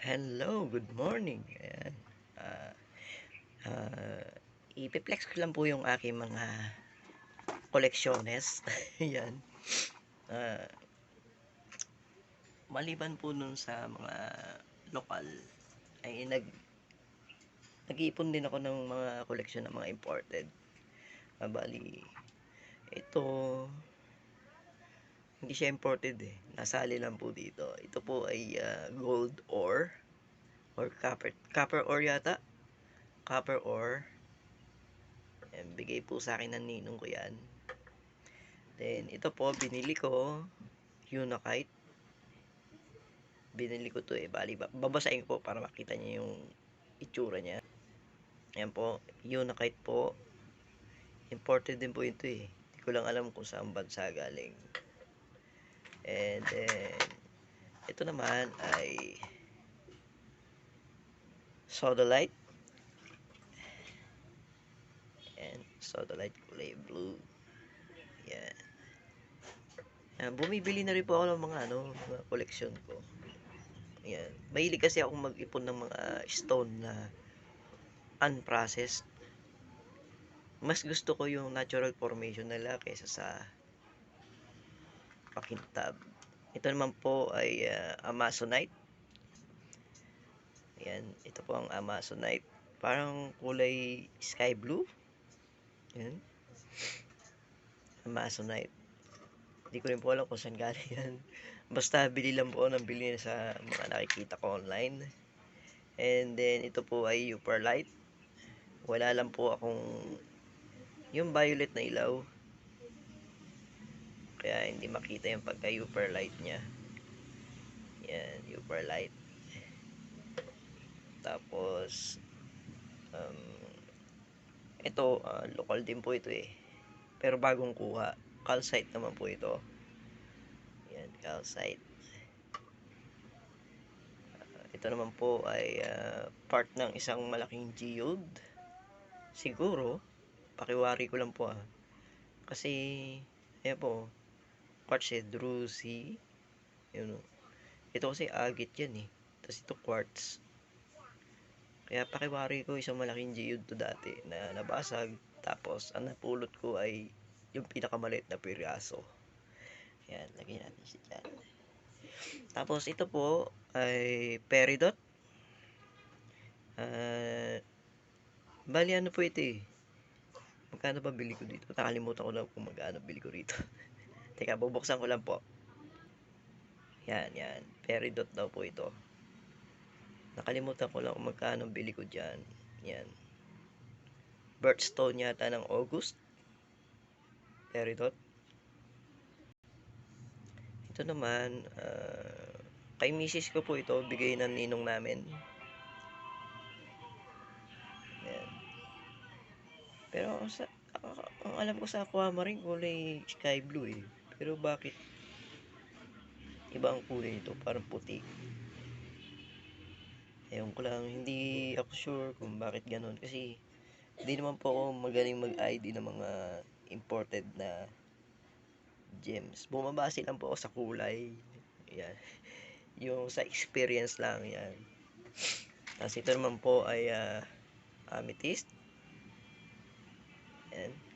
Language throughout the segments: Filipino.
Hello, good morning. Ayan. Ah, ah, ipiplex ko lang po yung aking mga koleksyones. Ayan. Ah, maliban po nun sa mga lokal, ay nag nag-iipon din ako ng mga koleksyon ng mga imported. Ah, bali, ito, hindi siya imported eh. Nasali lang po dito. Ito po ay ah, gold ore or copper copper ore yata. Copper ore. Ayan, bigay po sa akin ng ninong ko yan. Then, ito po, binili ko Unakite. Binili ko to eh. Bali, ba- babasahin ko po para makita niyo yung itsura niya. Ayan po, Unakite po. Imported din po ito eh. Hindi ko lang alam kung saan bansa galing. And then, ito naman ay Sodalite. And Sodalite kulay blue. Yan. Yan. Bumibili na rin po ako ng mga ano, mga collection ko. Yan. Mahilig kasi akong mag-ipon ng mga stone na unprocessed. Mas gusto ko yung natural formation nila kaysa sa pakintab. Ito naman po ay ah, Amazonite. Ayan, ito po ang Amazonite. Parang kulay sky blue. Ayan. Amazonite. Hindi ko rin po alam kung saan galing yan. Basta bili lang po ng bili sa mga nakikita ko online. And then ito po ay Uperlite. Wala lang po akong yung violet na ilaw. Kaya hindi makita yung pagka Uperlite niya. Yan, Uperlite. Tapos um, ito, ah, local din po ito eh. Pero bagong kuha. Calcite naman po ito. Yan, calcite. Ah, ito naman po ay ah, part ng isang malaking geode. Siguro, pakiwari ko lang po ah. Kasi, ayan po, quartz eh, druzy. Yun o. Ito kasi agit yan eh. Tapos ito quartz. Kaya pakiwari ko isang malaking geode to dati na nabasag. Tapos ang napulot ko ay yung pinakamaliit na piraso. Yan, lagyan natin siya dyan. Tapos ito po ay peridot. Ah, bali ano po ito eh. Magkano ba bili ko dito? Nakalimutan ko lang kung magkano bili ko rito. Teka, bubuksan ko lang po. Yan, yan. Peridot daw po ito. Nakalimutan ko lang kung magkano bili ko dyan. Yan. Birthstone yata ng August. Peridot. Ito naman, ah, kay misis ko po ito, bigay ng ninong namin. Yan. Pero sa, ang alam ko sa aquamarine, kulay sky blue eh. Pero bakit iba ang kulay nito? Parang puti. Ewan ko lang, hindi ako sure kung bakit ganon. Kasi, hindi naman po ako magaling mag-ID ng mga imported na gems. Bumabase lang po ako sa kulay. Yan. Yung sa experience lang, yan. Tapos ito naman po ay ah, amethyst. Yan.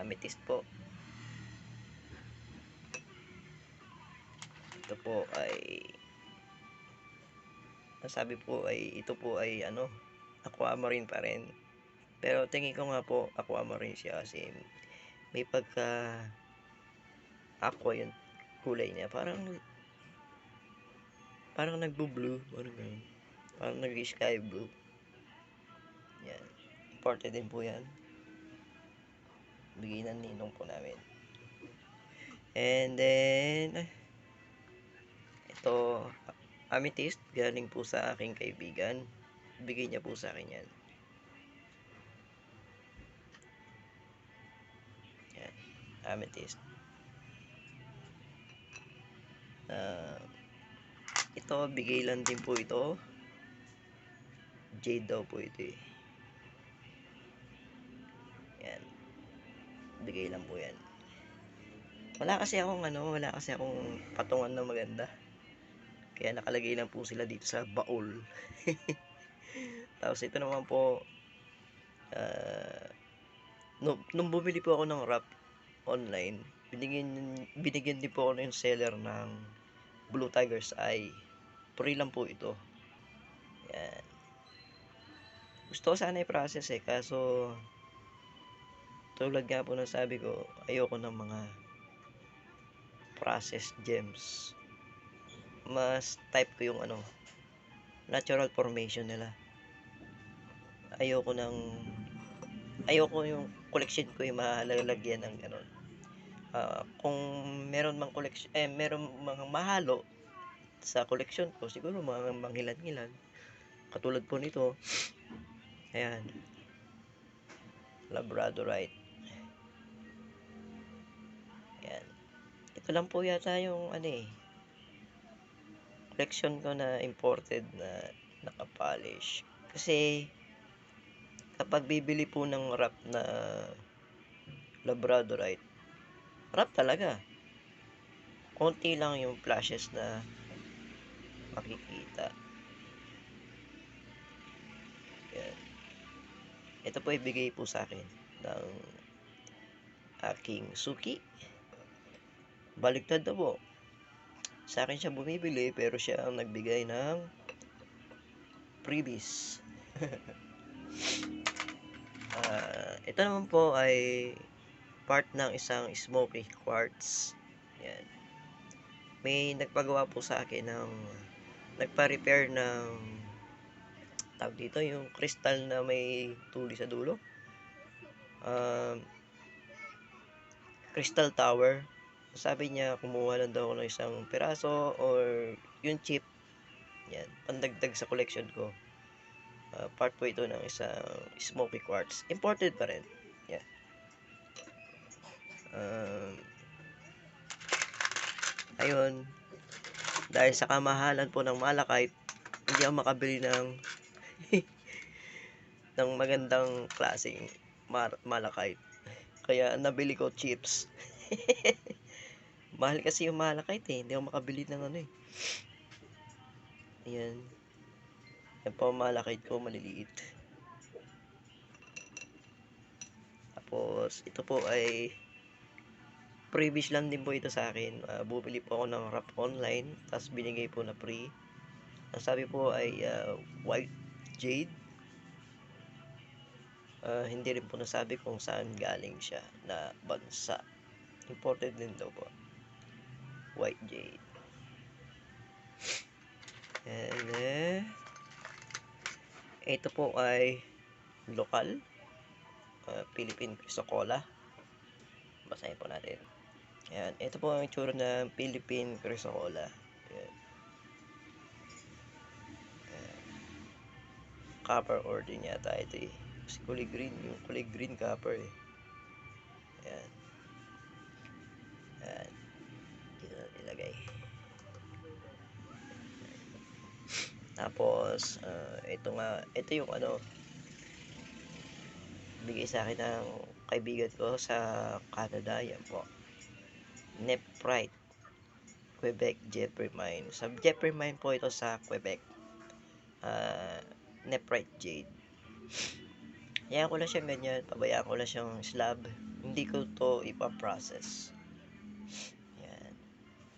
Amethyst po. Ito po ay ang sabi po ay ito po ay ano aquamarine pa rin. Pero tingin ko nga po aquamarine siya kasi may pagka aqua yung kulay niya. Parang parang nagbo-blue parang ganun. Parang nag-sky blue. Yan. Imported din po yan bigay ng ninong po namin. And then ito amethyst galing po sa aking kaibigan. Bigay niya po sa akin yan. Yan amethyst. Ah, ito bigay lang din po ito. Jade daw po ito eh bigay lang po yan Wala kasi akong ano, wala kasi akong patungan na maganda. Kaya nakalagay lang po sila dito sa baul. Tapos ito naman po, ah, nung, nung bumili po ako ng wrap online, binigyan, binigyan din po ako ng seller ng Blue Tiger's Eye. Free lang po ito. Yan. Gusto ko sana i-process eh, kaso tulad nga po ng sabi ko, ayoko ng mga processed gems. Mas type ko yung ano, natural formation nila. Ayoko ng ayoko yung collection ko yung malalagyan ng ano. Ah, kung meron mang collection eh meron mga mahalo sa collection ko, siguro mga manghilan-ngilan. Katulad po nito. Ayan. Labradorite. Ito lang po yata yung ano eh. Collection ko na imported na nakapolish. Kasi kapag bibili po ng wrap na Labradorite, wrap talaga. Konti lang yung flashes na makikita. Yan. Ito po ibigay po sa akin ng aking suki. Baligtad na po. Sa akin siya bumibili pero siya ang nagbigay ng freebies. Ah, ito naman po ay part ng isang smoky quartz. Yan. May nagpagawa po sa akin ng nagpa-repair ng tawag dito yung crystal na may tuli sa dulo. Um, crystal tower. Sabi niya kumuha lang daw ako ng isang piraso or yung chip. Yan, pandagdag sa collection ko. Uh, part po ito ng isang smoky quartz. Imported pa rin. Yan. Um, ayun. Dahil sa kamahalan po ng malakite, hindi ako makabili ng ng magandang klaseng malakite. Kaya nabili ko chips. Mahal kasi yung malakite eh. Hindi ako makabili ng ano eh. Ayan. Yan po malakite ko, maliliit. Tapos, ito po ay previous lang din po ito sa akin. Uh, bumili po ako ng wrap online, tapos binigay po na free. Ang sabi po ay uh, white jade. Uh, hindi rin po nasabi kung saan galing siya na bansa. Imported din daw po. White jade. And eh, ito po ay lokal. Uh, Philippine Chrysocolla. Basahin po natin. Ayan, ito po ang itsura ng Philippine Chrysocolla. Ayan. Ayan. Copper ore din yata ito eh. Kasi kulay green, yung kulay green copper eh. Ayan. Ayan. Dito nilagay. Tapos, uh, ito nga, ito yung ano, bigay sa akin ng kaibigan ko sa Canada, yan po. Nephrite, Quebec Jeffrey Mine. Sa Jeffrey Mine po ito sa Quebec. Uh, Nephrite Jade. Yan ko lang siya ganyan, pabayaan ko lang siyang slab. Hindi ko to ipaprocess.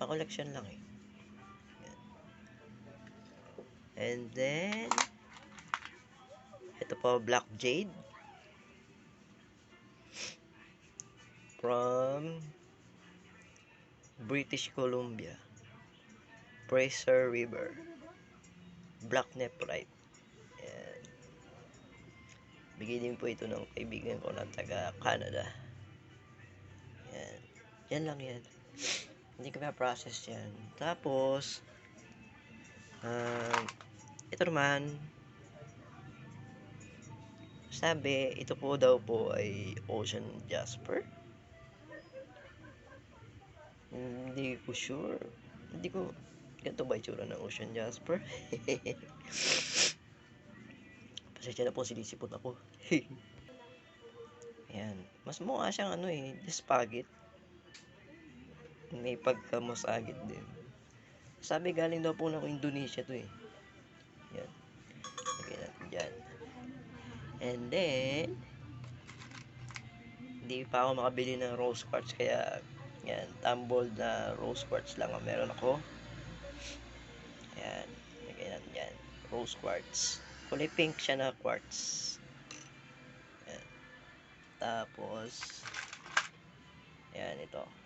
Pa-collection lang eh. And then, ito po, Black Jade. From British Columbia. Fraser River. Black Nephrite. Yan. Bigay din po ito ng kaibigan ko na taga Canada. Yan. Yan lang yan. Hindi ko ma-process yan. Tapos, um, ito naman, sabi, ito po daw po ay Ocean Jasper. Hindi ko sure. Hindi ko, ganito ba itsura ng Ocean Jasper? Pasensya na po, sinisipon ako. Ayan. Mas mukha siyang ano eh, dispagit. May pagkamasagit din. Sabi galing daw po ng Indonesia to eh. Yan. Lagay natin dyan. And then, hindi pa ako makabili ng rose quartz kaya yan, tumbled na rose quartz lang ang meron ako. Yan, lagay natin dyan. Rose quartz. Kulay pink siya na quartz. Yan. Tapos, yan ito.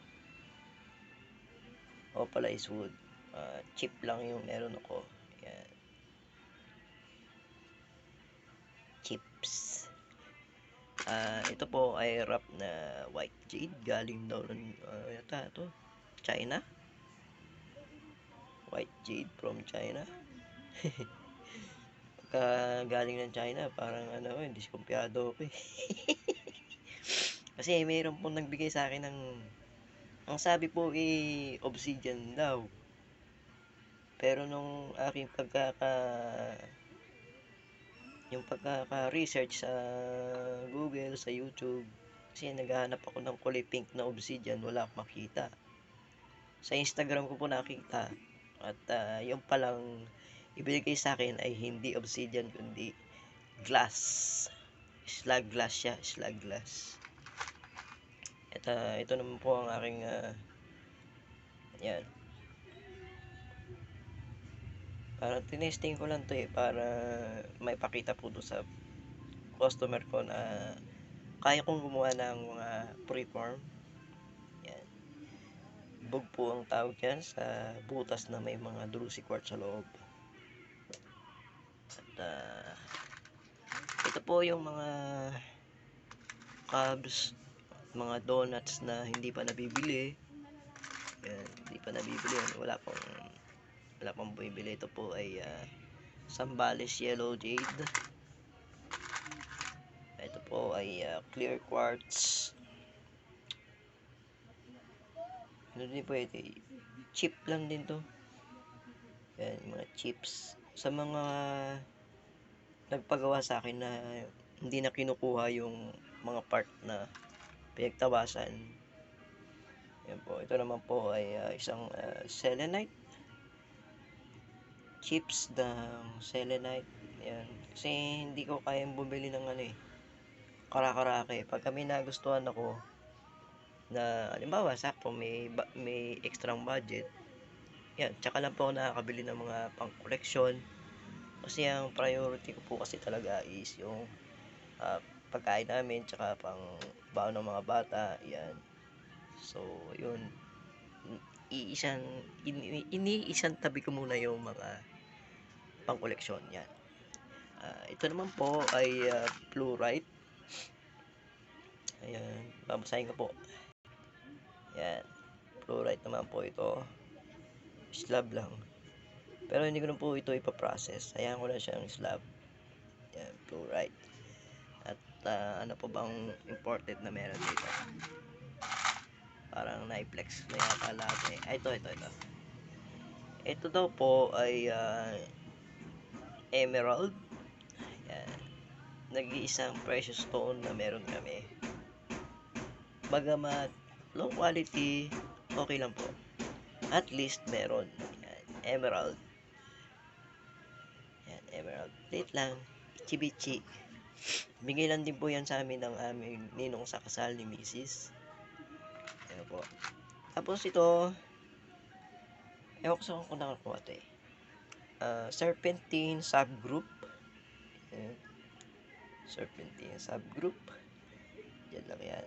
Opalized wood. Uh, cheap lang yung meron ako. Yan. Chips. Ah, ito po ay wrap na white jade galing daw ng uh, yata ito China. White jade from China. Pagka galing ng China, parang ano, eh, diskumpiyado ako eh. Kasi mayroon pong nagbigay sa akin ng ang sabi po eh obsidian daw. Pero nung aking pagkaka yung pagkaka-research sa Google, sa YouTube, kasi naghahanap ako ng kulay pink na obsidian, wala akong makita. Sa Instagram ko po nakita. At uh, yung palang ibigay sa akin ay hindi obsidian kundi glass. Slag glass siya, slag glass. Ito, ito naman po ang aking uh, yan. Para tinesting ko lang to eh para may pakita po do sa customer ko na kaya kong gumawa ng mga preform. Yan. Bug po ang tawag yan sa butas na may mga drusi quartz sa loob. At uh, ito po yung mga cubs mga donuts na hindi pa nabibili. Yan, hindi pa nabibili. Wala pong wala pang bumibili. Ito po ay uh, Sambales Yellow Jade. Ito po ay uh, clear quartz. Ano din po ito? Chip lang din to. Yan mga chips. Sa mga nagpagawa sa akin na hindi na kinukuha yung mga part na pinagtawasan. Yan po ito naman po ay uh, isang uh, selenite. Chips ng selenite. Yan kasi hindi ko kayang bumili ng ano eh karakarake pag kami nagustuhan ako na halimbawa sakto may may extra budget yan tsaka lang po ako nakakabili ng mga pang collection kasi ang priority ko po kasi talaga is yung uh, pagkain namin tsaka pang baon ng mga bata yan. So yun. Iisang ini, iniisang tabi ko muna yung mga pang koleksyon yan. Uh, ito naman po ay uh, fluorite. Ayan babasahin ko po. Yan fluorite naman po ito. Slab lang. Pero hindi ko na po ito ipaprocess. Hayaan ko na siyang slab. Yan fluorite uh, ano po bang imported na meron dito parang naiplex na yata lahat eh. Ay, ito, ito, ito. Ito daw po ay uh, emerald. Ayan. Nag-iisang precious stone na meron kami. Bagamat low quality, okay lang po. At least meron. Ayan. Emerald. Ayan, emerald. Plate lang. Chibichi. Bigay lang din po yan sa amin ng aming ninong sa kasal ni Mrs. Ayan po. Tapos ito, ewan ko saan ko nakakuha ito eh. Uh, serpentine subgroup. Ayan. Serpentine subgroup. Yan lang yan.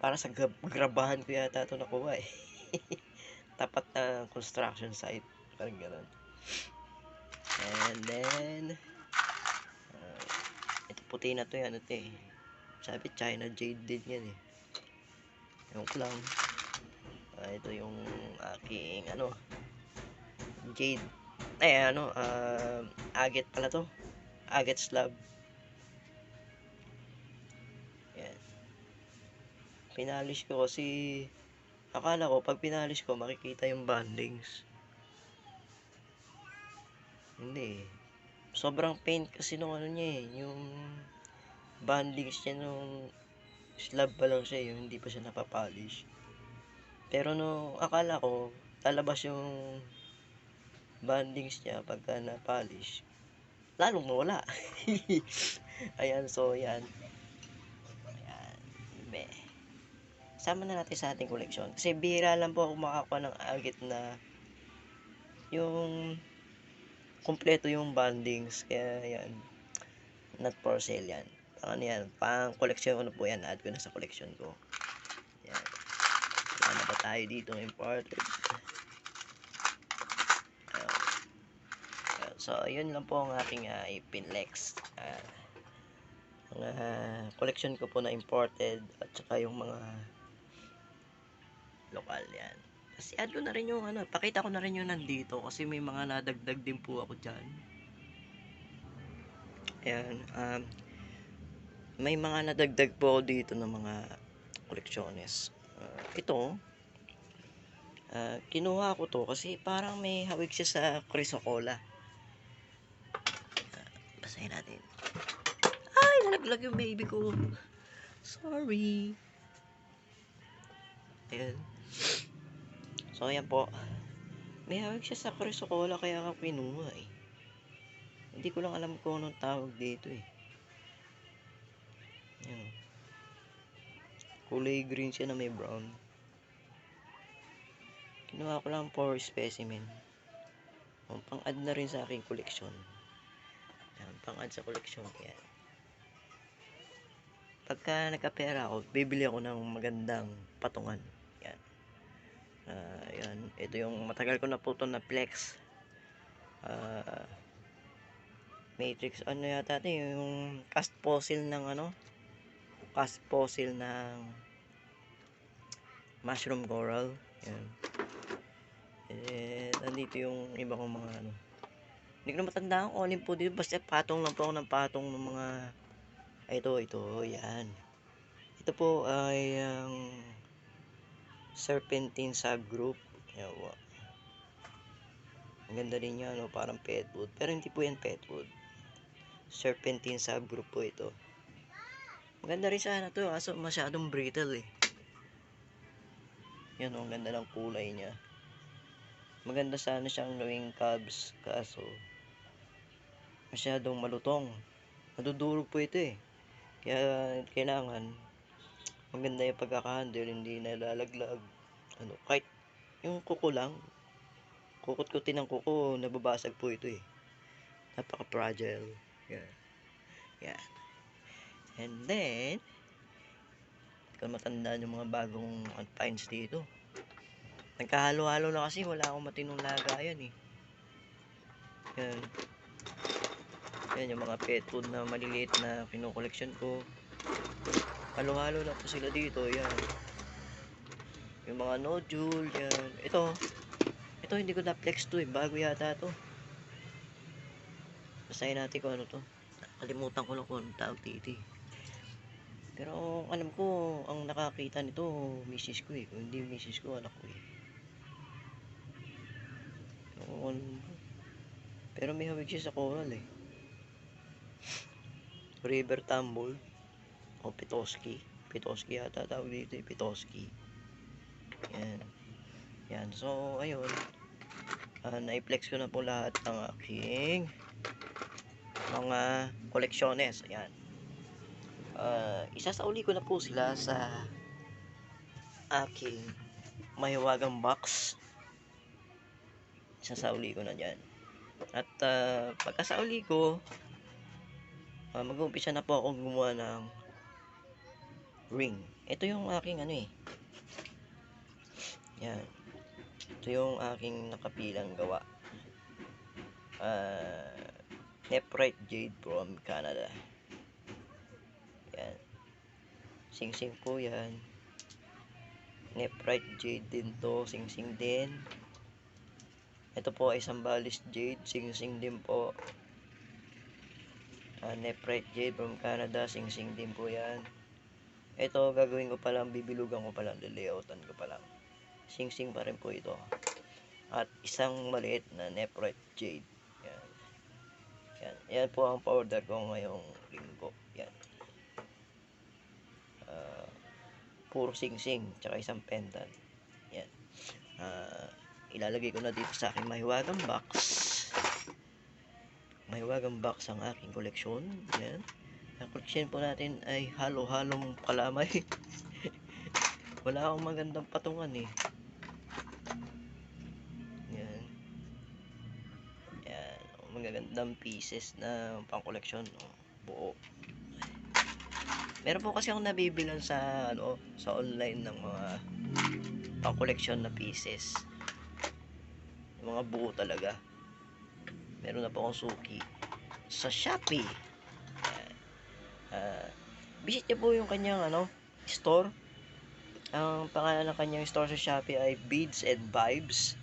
Para sa grab grabahan ko yata ito nakuha eh. Tapat na construction site. Parang ganun. And then, puti na to yan. Ito eh. Sabi China Jade din yan eh. Ko lang. Uh, ito yung aking ano jade. Ay ano, uh, agate pala to. Agate slab. Yan. Pinalish ko kasi akala ko pag pinalish ko makikita yung bandings. Hindi. Sobrang paint kasi nung ano niya eh, yung bandings niya nung slab pa lang siya, yung hindi pa siya napapolish. Pero no, akala ko, lalabas yung bandings niya pagka na-polish. Lalong mawala. Ayan, so yan. Ayan. Be. Sama na natin sa ating koleksyon. Kasi bihira lang po ako makakuha ng agit na yung kumpleto yung bandings. Kaya yan. Not for sale yan. Ano yan, pang koleksyon ko na po yan. Add ko na sa koleksyon ko. Yan. Wala na ba tayo dito imported? So, yun lang po ang aking uh, ipinlex. Uh, mga collection ko po na imported at saka yung mga lokal yan. Kasi ko na rin yung ano, pakita ko na rin yung nandito kasi may mga nadagdag din po ako dyan. Ayan, um, may mga nadagdag po ako dito ng mga koleksyones. Uh, ito, uh, kinuha ko to kasi parang may hawig siya sa Crisocola. Uh, basahin natin. Ay, nalaglag yung baby ko. Sorry. Ayan. So, ayan po. May hawig siya sa Crisocola kaya ako kinuha eh. Hindi ko lang alam kung anong tawag dito eh. Ayan. Kulay green siya na may brown. Kinuha ko lang for specimen. O, pang-add na rin sa aking koleksyon. Ayan, pang-add sa koleksyon ko yan. Pagka nagkapera ako, bibili ako ng magandang patungan. Uh, yan. Ito yung matagal ko na po ito na flex. Uh, Matrix, ano yata ito, yung cast fossil ng ano, cast fossil ng mushroom coral. Yan. Eh, nandito yung iba kong mga ano. Hindi ko na matandaan kung alin po dito. Basta patong lang po ako ng patong ng mga ito, ito, yan. Ito po ay ang um, serpentine subgroup. Yawa. Ang ganda rin niya, no? parang pet food. Pero hindi po yan pet food. Serpentine subgroup po ito. Maganda rin sana to, kaso masyadong brittle eh. Yan oh, ang ganda ng kulay niya. Maganda sana siyang gawing cubs, kaso masyadong malutong. Nadudurog po ito eh. Kaya kailangan maganda yung pagkakahandle, hindi nalalaglag. Ano, kahit yung kuko lang, kukot-kutin ng kuko, nababasag po ito eh. Napaka-fragile. Yan. Yan. And then, hindi ko yung mga bagong finds dito. Nagkahalo-halo na kasi, wala akong matinong lagayan eh. Yan. Yan yung mga pet food na maliliit na kinukoleksyon ko. Halo-halo na po sila dito. Yan. Yung mga nodule. Yan. Ito. Ito hindi ko na-flex to eh. Bago yata to. Basahin natin kung ano to. Nakalimutan ko lang kung anong tawag dito eh. Pero alam ko, ang nakakita nito, misis ko eh. Kung hindi misis ko, anak ko eh. Pero may hawig siya sa coral eh. River Tumble o Pitoski. Pitoski yata tawag dito eh, Pitoski. Yan. Yan. So, ayun. Uh, na-flex ko na po lahat ng aking mga koleksyones. Ayan. Uh, isasauli ko na po sila sa aking mahiwagang box. Isasauli ko na dyan. At uh, pagkasauli ko, uh, mag-uumpisa na po akong gumawa ng ring. Ito yung aking ano eh. Yan. Ito yung aking nakapilang gawa. Uh, Nephrite Jade from Canada. Yan. Sing-sing po yan. Nephrite Jade din to. Sing-sing din. Ito po ay Sambalis Jade. Sing-sing din po uh, Nephrite Jade from Canada, sing-sing din po yan. Ito, gagawin ko pa lang, bibilugan ko pa lang, lilayoutan ko pa lang. Sing-sing pa rin po ito. At isang maliit na Nephrite Jade. Yan. Yan. Yan po ang powder ko ngayong linggo. Yan. Uh, puro sing-sing, tsaka isang pendant. Yan. ilalagay ko na dito sa aking mahiwagang box. Mahiwagang box ang aking koleksyon. Yan. Ang koleksyon po natin ay halo-halong kalamay. Wala akong magandang patungan eh. Yan. Yan. Magagandang pieces na pang koleksyon. Oh, buo. Meron po kasi akong nabibilan sa ano sa online ng mga pang koleksyon na pieces. Yung mga buo talaga. Meron na po akong suki sa Shopee. Ah, visit niyo po yung kanyang ano store. Ang pangalan ng kanyang store sa Shopee ay Beads and Vibes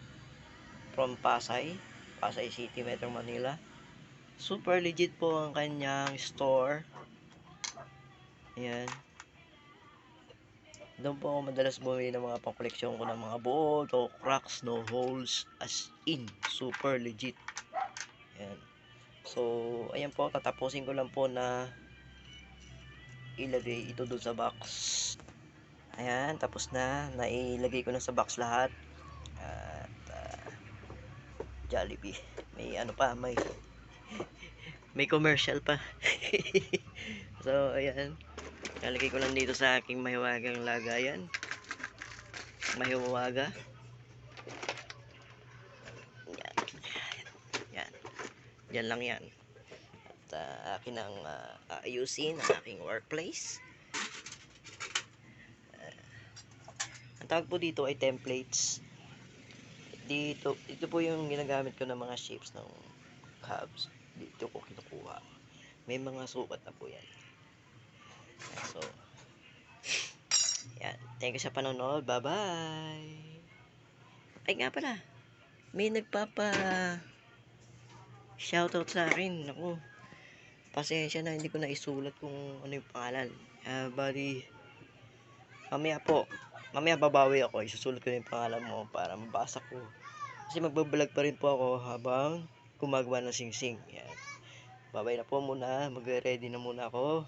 from Pasay, Pasay City, Metro Manila. Super legit po ang kanyang store. Ayan. Doon po ako madalas bumili ng mga pang-koleksyon ko ng mga buo, no cracks, no holes, as in, super legit. Ayan. So, ayan po, tatapusin ko lang po na ilagay ito doon sa box. Ayan, tapos na, nailagay ko na sa box lahat. At, ah, Jollibee. May ano pa, may may commercial pa. so, ayan. Nalagay ko lang dito sa aking mahiwagang lagayan. Mahiwaga. Yan. Yan. Yan lang yan. Akin ang uh, aayusin ang aking workplace. Uh, ang tawag po dito ay templates. Dito, ito po yung ginagamit ko ng mga shapes ng cabs. Dito ko kinukuha. May mga sukat na po yan. So, yan. Thank you sa panonood. Bye-bye. Ay nga pala. May nagpapa shoutout sa akin. Ako. Pasensya na hindi ko na isulat kung ano yung pangalan. Uh, bali, mamaya po. Mamaya babawi ako. Isusulat ko na yung pangalan mo para mabasa ko. Kasi magbablog pa rin po ako habang gumagawa ng sing-sing. Yan. Babay na po muna. Magre-ready na muna ako.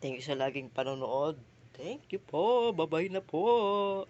Thank you sa laging panonood. Thank you po. Bye-bye na po.